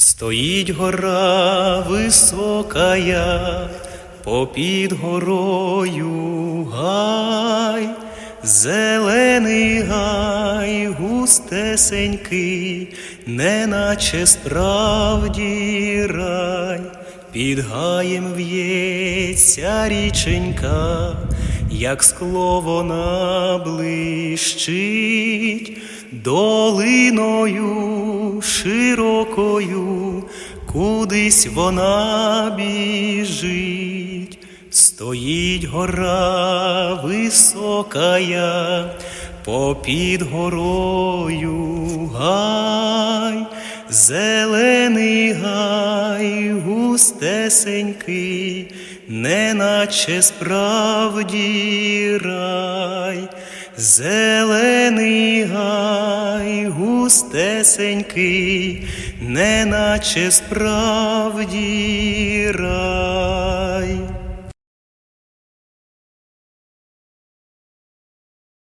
Стоїть гора високая, попід горою гай, зелений гай, густесенький, неначе справді рай, під гаєм в'ється річенька, як скло вона блищить, долиною широкою, кудись вона біжить, стоїть гора високая, попід горою гай, зелений гай, густесенький, неначе справді зелений гай, густесенький, неначе справді рай.